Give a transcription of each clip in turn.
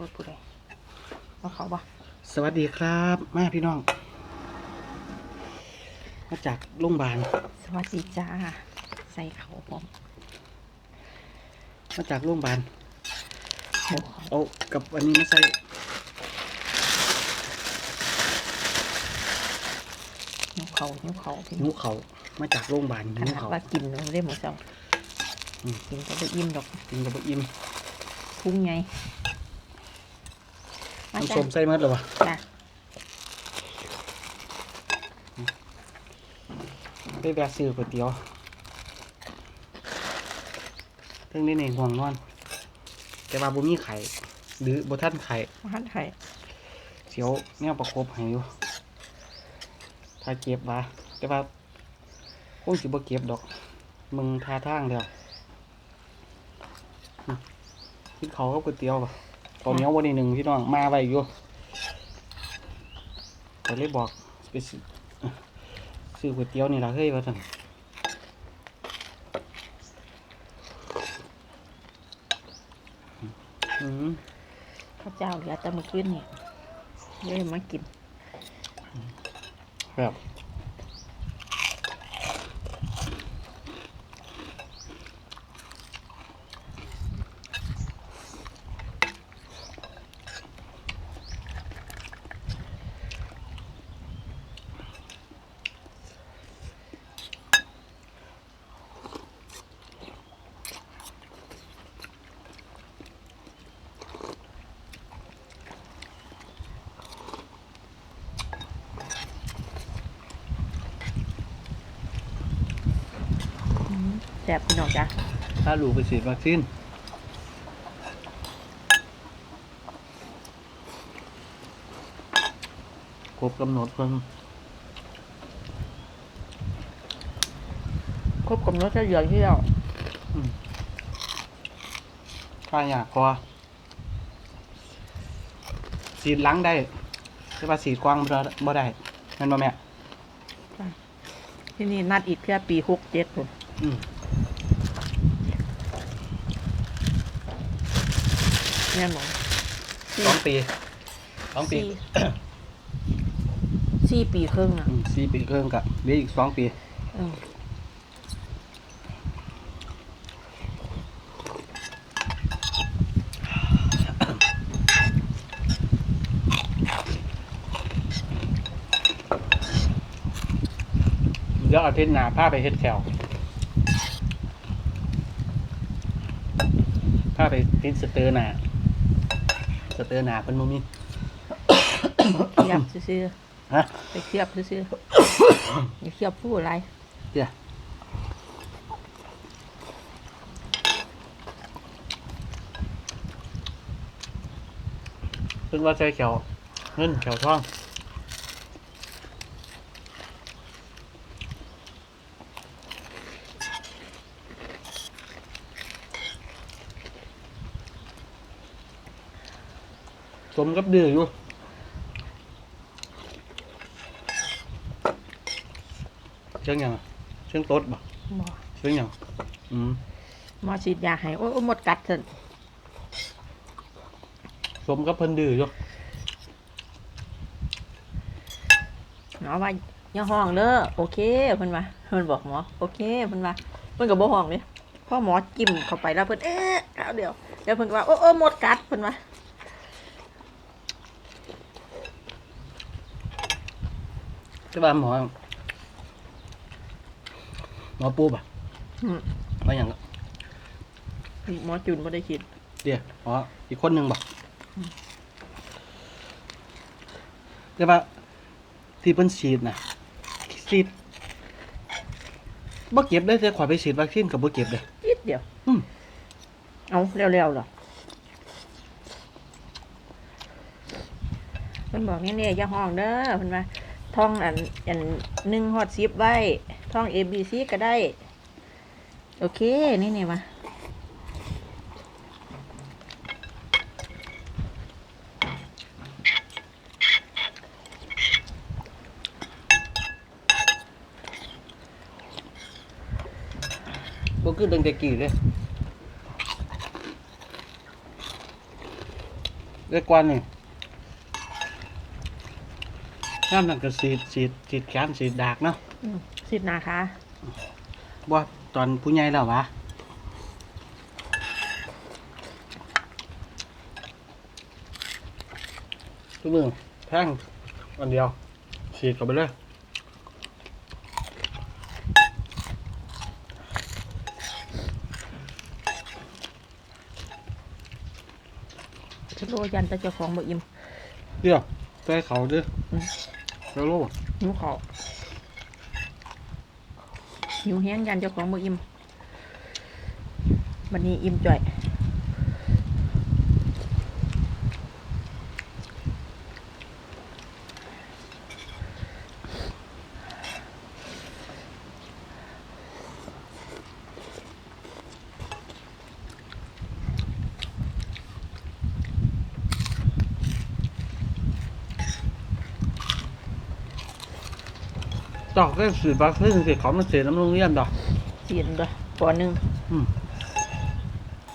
รถผู้ใดเอาเขาบ่สวัสดีครับ มาพี่น้อง มาจากโรงพยาบาล สวัสดีจ้า ใส่เขาผมมาจากโรงพยาบาลโอ้เอากับอันนี้มาใส่นิ้วเขานิ้วเขาพี่หิวเขามาจากโรงพยาบาลขหิวนาดเขา ว่ากินมันได้หมดสองอืม กินก็ไปอิ่มดอกกินกับบ่อิ่มพุ่งไง น้ำจ้าส้มใส่หมัดเลยวะจ้าไปแวะซื้อก๋วยเตี๋ยวเรื่องนี้ในห่วงนอน แต่ว่าบ่มีไข่หรือบ่ท่านไข่มาหันไข่เสียวแนวประคบให้อยู่ถ้าเก็บว่าแต่ว่าคงสิบ่เก็บดอก มึงท่าทางแล้วอืมกินเขาวกับก๋วยเตี๋ยวป่ะ ตอนนี้วันนี้หนึ่งพี่น้องมาไว้อยู่ก็เลยบอกไปซื้อซื้อก๋วยเตี๋ยวนี่ล่ะเฮ้ยว่าซั่นอืมข้าวเจ้าเหลือแต่เมื่อคืนนี่เลยมากินแบบ แซ่บพี่น้องจ้าถ้าลูกไปฉีดวัคซีนครบกำหนดเพิ่นครบกำหนดจะเหลือที่เราถ้าอยากพอฉีดหลังได้แต่ว่าฉีดกว้างบ่บ่ได้แม่นบ่แม่ที่นี่นัดอีกแค่ปีหกเจ็ดผม อืม เนี่ยหมอสองปีสองปีสี่สี่ปีครึ่งอะอืมสี่ปีครึ่งกับเหลืออีกสองปี เออเดี๋ยวอาทิตย์หน้าพาไปเฮ็ดแถวพาไปติดสเตอร์หน้าส เตอร์หน้าเพิ่นบ่มี เทียบซื้อฮะๆไปเทียบซื้อๆอย่าเทียบผู้อะไรเดี๋ยวเพิ่นว่าใส่แขวเงินแขวทอง สมกับดื้ออยู่เชิงหยังอะเชิงตดบ่หมอเชิงหยังอืมหมอฉีดยาให้โอ้ยโอ้ยหมดกัดเถอะสมกับเพิ่นดื้ออยู่หมอว่าอย่าห้องเด้อโอเคเพิ่นว่าเพิ่นบอกหมอโอเคเพิ่นว่าเพิ่นก็บ่ห้องเลยพอหมอจิ้มเข้าไปแล้วเพิ่นเอ๊ะคราวเดียวเดี๋ยวเพิ่นก็ว่าโอ้โอ้หมดกัดเพิ่นว่า ใช่ป่ะหมอ หมอปูบ่ะอืมว่าอย่างก็หมอจุนบ่ได้คิด เดี๋ยวอ๋ออีกคนหนึ่งบ่ะใช่ป่ะที่เพิ่นฉีดน่ะฉีดบ่เก็บได้แต่ขอยไปฉีดวัคซีนกับบ่เก็บเลยนิดเดียว อืมเอาเร็วๆเหรอเพิ่นบอกนี่ๆอย่าห้องเด้อเพิ่นว่า ท่องอันอันหนึ่งฮอด10ไว้ ท่อง A B C ก็ได้ โอเค นี่นี่มาบ่คือดังแต่กี้เลยเล็กกว่านี่ น้ำนั่นก็สีดสีดสีดแขนสีดดากเนาะอืมสิดนาคะว่าตอนผู้ใหญ่แล้ววะทุกมือแท่งอันเดียวฉีดเข้าไปเลยชะโลยันแต่เจ้าของบ่อิ่มเดี๋ยวใส่เขาด้วยอืม แล้วลูกหิวข้าวหิวแห้งยันเจ้าของมืออิ่มวันนี้อิ่มจ่อย ดอกก็สีบักซึ่งสีเขามันเสียน้ำโรงเรียนดอก สีดด้วยปอหนึ่งอืม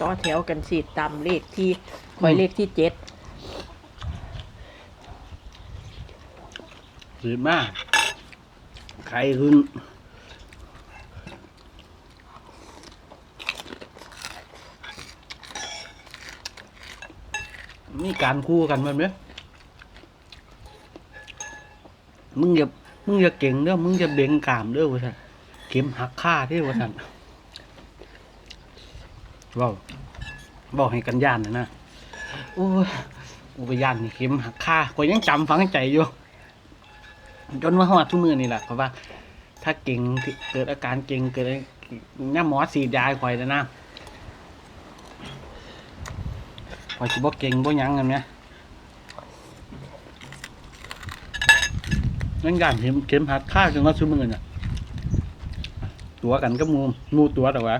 ต่อแถวกันสีดตามเลขที่คอยเลขที่เจ็ดสีมากไข่ขึ้นมีการคู่กันมันไหมมึงอย่า มึงอย่าเก่งเด้อมึงอย่าเบ่งกามเด้อวะท่นเข็มหักค่าเด้อวะท่นเว้าบอกให้กันย่านนะนะโอ้กูไปย่านนี่เข็มหักค่าก็ยังจำฝังใจอยู่จนมาหอดทุกมือนี่แหละเพราะว่า ถ้าเก่งเกิดอาการเก่งเกิดเนี่ยหมอสีดยาให้ข่อยแล้วนะข่อยสิบ่เก่งบ่ยังกันเนี่ย นั่นการเข็มเข็มหัดค่าจนว่าซุมือน่ะตัวกันก็มูมูตัวแต่ว่า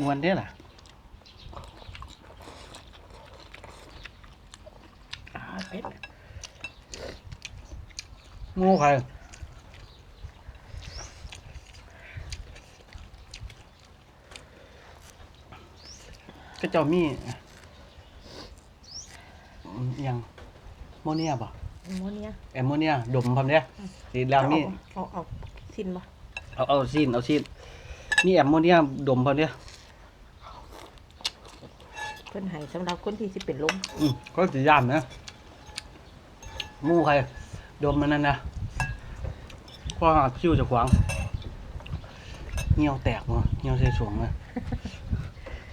มวนเด้อล่ะ อ่าเป็ด งูใครก็เจ้ามีอืมอิหยังโมเนียบ่โมเนี้ยแอมโมเนียดมพร้อมเด้สีแล้วนี่เอาเอาสิ้นบ่เอาเอาซีนเอาซีนนี่แอมโมเนียดมพร้อมเด้เพิ่นให้สำหรับคนที่สิเป็นลมอืมก็สิย่านนะหมูใคร ดมมันนั่นนะข้อหาคิ้วจะขวางเงี้ยวแตกมั้เงี้ยวใส่สวงเลย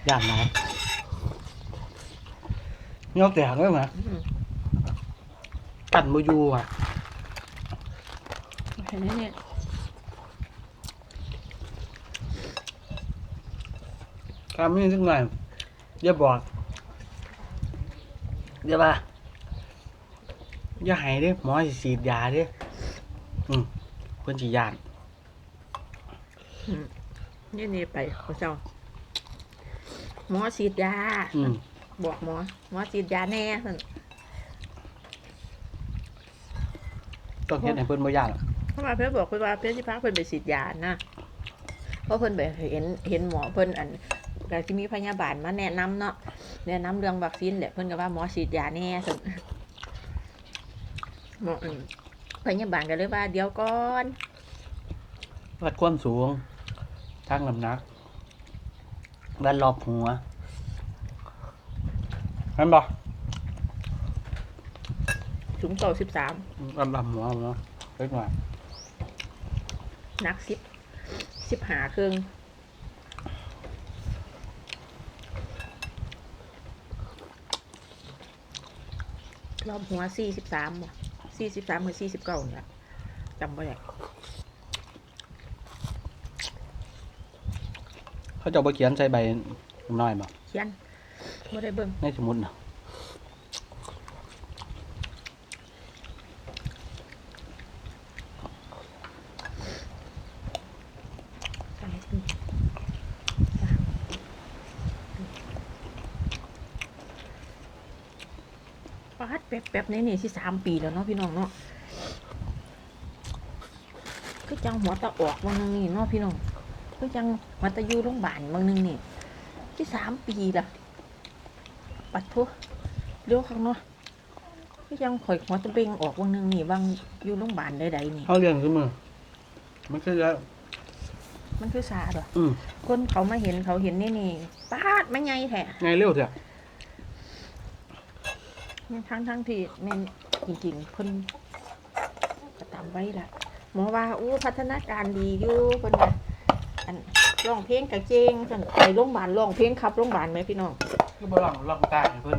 ย่านนะเงี้ยวแตกเลยมั้อืมกันบ่อยู่อะเห็นไหมเนี่ยคำนี้สักหน่อยอย่าบอกอย่าว่า อย่าให้เด้หมอสิฉีดยาเด้อืมเพิ่นสิย่านอืมนี่นี่ไปเขาเจ้า หมอฉีดยา อืมบอกหมอ หมอฉีดยาแน่สั่นต้องเฮ็ดให้เพิ่นบ่ย่านเพราะว่าเพื่อนบอกเพื่อนว่าเพื่อนที่พักเพื่อนไปฉีดยานะเพราะเพื่อนไปเห็นเห็นหมอเพื่อนอันก็ที่มีพยาบาลมาแนะนำเนาะแนะนำเรื่องวัคซีนแหละเพื่อนก็ว่าหมอฉีดยาแน่สั่น หมออืมพยาบาลก็เลยว่า เดี๋ยวก่อนวัดความสูงทั้งน้ำหนักวัดรอบหัวเห็นบ่สูงเก่าสิบสามวัดรอบหัวเนาะเล็กหน่อยนักสิบสิบหาครึ่งรอบหัวสี่สิบสามบ่ สี่สิบสามหรือสี่สิบเก้าเนี่ยจำไม่ได้เขาเจะบ่เขียนใส่ใบน้อยบ่เขียนไม่ได้เบิ่งในสมุดน่ะ เพราะป๊บแป๊บๆนี่นี่สิสามปีแล้วเนาะพี่น้องเนาะคือจังหัวตะออกวันนึงนี่เนาะพี่น้องคือจังหัวตะอยู่โรงพยาบาลบางนึงนี่ที่สามปีละปัดทุเลี้ยวข้างเนาะคือจังข่อยหัวตะเบงออกวันนึงนี่บางอยู่โรงพยาบาลใดๆนี่เขาเลี้ยงขึ้นมือมันคือแล้วมันคือซาดเหรออืมคนเขามาเห็นเขาเห็นนี่นี่ปาดไม่ไงแท้ไงเร็วเถอะ ทั้งทั้งๆที่แม่นจริงๆเพิ่นก็ตามไว้ละหมอว่าอู้พัฒนาการดีอยู่เพิ่นว่าอันร้องเพลงกะเจงสั่นไปโรงพยาบาลร้องเพลงขับโรงพยาบาลไหมพี่น้อง คือบ่ลองลองตายให้เพิ่น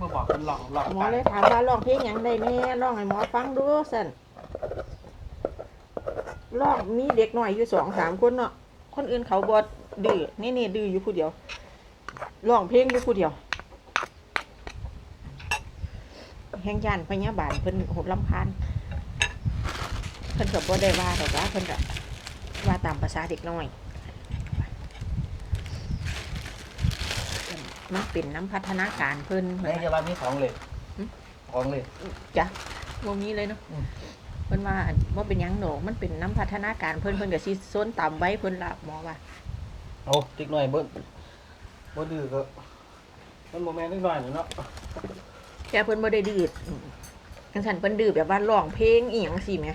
บ่บอกเพิ่นลองลองหมอตายเลยถามว่าร้องเพลงหยังได้แน่ร้องให้หมอฟังดูสั่นร้องมีเด็กหน่อยอยู่สองสามคนเนาะคนอื่นเขาบอดื้อนี่นี่ดื้ออยู่ผู้เดียวร้องเพลงอยู่ผู้เดียว แห่งยานพยาบาลเพิ่นหดลำพานเพิ่นก็บ่ได้ว่าแต่ว่าเพิ่นก็ว่าตามภาษาเด็กน้อยมันเป็นน้ำพัฒนาการเพิ่นไหนจะว่ามีของเลยหึของเลยจ้ะวงนี้เลยเนาะอืมเพิ่นว่าว่าเป็นหยังดอกมันเป็นน้ำพัฒนาการเพิ่นเพิ่นก็สิส้นต่ำไว้เพิ่นละหมอว่าโอ้ติ๊กหน่อยเบิ่บ่ดื้อก็มันบ่แม่นติ๊กหน่อยนี่เนาะ แต่เพิ่นบ่ได้ดื้ออืมจังซั่นเพิ่นดื้อแบบว่าร้องเพลงอีหยังสิแหม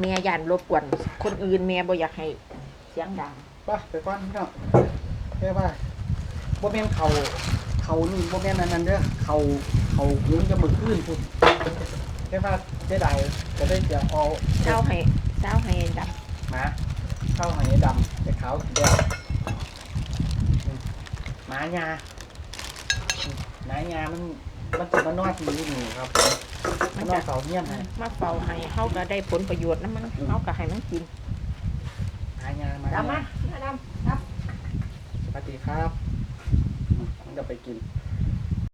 แม่ย่านรบกวน คนอื่นแม่บ่อยากให้เสียงดังไปไปก่อนพี่น้องแค่ว่าบ่แม่นเขาเขานี่บ่แม่นอันนั้นเด้อเขาเขาหุงจะมื้อคืนพุ่นแค่ว่าเสียดายก็ได้จะเอาเช้าให้เช้าให้ดับหมาเข้าหายดำแต่ขาวสีแดงอืมหมายาหนายามันมันจะมานอนที่นี่นี่ครับมันนอนเสาเงียบนะมาเฝ้าให้เฮาก็ได้ผลประโยชน์นะมันเฮาก็ให้มันกินหนายามายาดำมามาดำครับสวัสดีครับอืมมันจะไปกิน